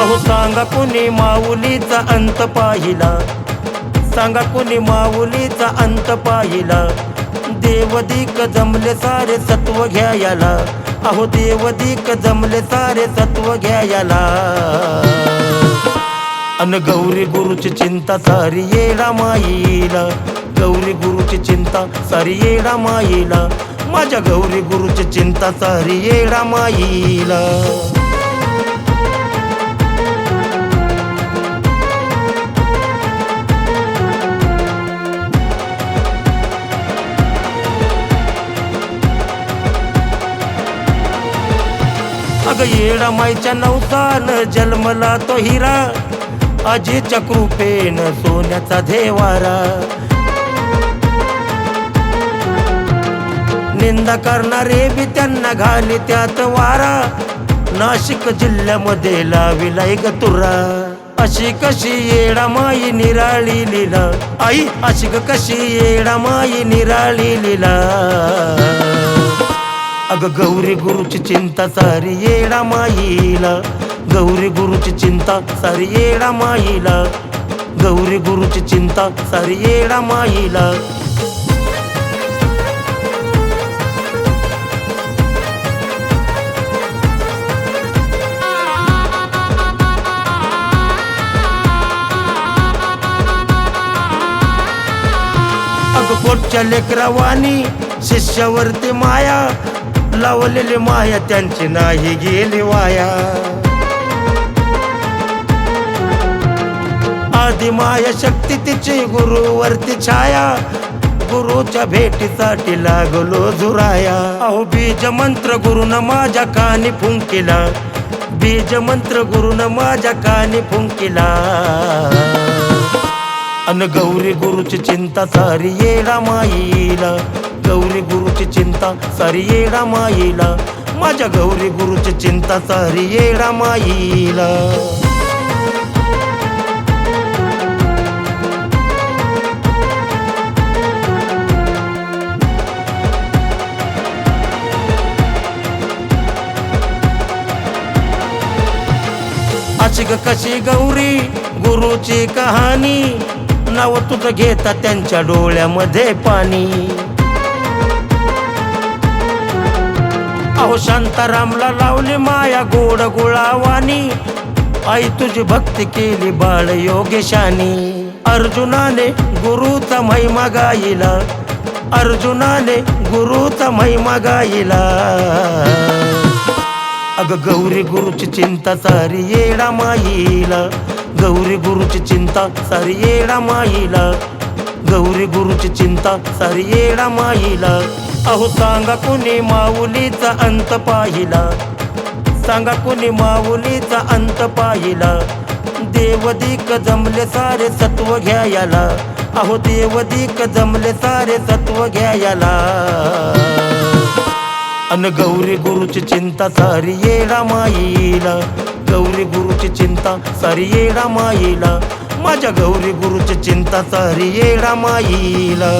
अहो सांगा कोणी माऊलीचा अंत पाहिला? सांगा कोणी माऊलीचा अंत पाहिला? देवदिक जमले सारे सत्व घ्यायला. अहो देवदिक जमले सारे सत्व घ्यायला. अन गौरी गुरुची चिंता सारी येडा माईला. गौरी गुरुची चिंता सारी येडा माईला. माझ्या गौरी गुरुची चिंता सारी येडा माईला. मग येडा नवसान जन्मला तो हिरा. अजीच्या कृपेन सोन्याचा देवारा निंदा करणारे बी त्यांना घाली त्यात वारा. नाशिक जिल्ह्यामध्ये लाविला एक तुरा. अशी कशी येडा माई निराळी लिला. आई अशी कशी येडा माई निराळी लिला. अग गौरी गुरुची चिंता सारी येडा माईला. गौरी गुरुची चिंता सारी येडा माईला. गौरी गुरुची चिंता सारी येडा माईला. अग पोटच्या लेकरावानी शिष्यावरती माया. लावलेली माया त्यांची नाही गेली वाया. आधी माया शक्ती तिची गुरुवरती छाया. गुरुच्या भेटीसाठी लागलो झुराया. अहो बीज मंत्र गुरुन माझ्या कानी फुंकिला. बीज मंत्र गुरुन माझ्या कानी फुंकिला. अन गौरी गुरुची चिंता सारी येडा माईला. गौरी गुरुची चिंता सारी येडा माईला. माझ्या गौरी गुरुची चिंता सारी येडा माईला. अशी ग कशी गौरी गुरुची कहाणी? नाव तुझं घेता त्यांच्या डोळ्यामध्ये पाणी. अहो शांतारामला लावली माया गोड गुळावानी आई तुझी भक्ती केली बाळ योगेशानी. अर्जुनाने गुरुचा महिमा गाईला अर्जुनाने गुरुचा महिमा गाईला अग गौरी गुरुची चिंता सारी येडा माईला गौरी गुरुची चिंता सारी येडा माईला गौरी गुरुची चिंता सारी येडा माईला अहो सांगा कुणी माऊलीचा अंत पाहिला? सांगा कुणी माऊलीचा अंत पाहिला? देवदिक जमले सारे सत्व घ्यायला. अहो देवदिक जमले सारे सत्व घ्यायला. अन गौरी गुरुची चिंता सारी येडा माईला. गौरी गुरुची चिंता सारी येडा माईला. माझ्या गौरी गुरुची चिंता सारी येडा माईला.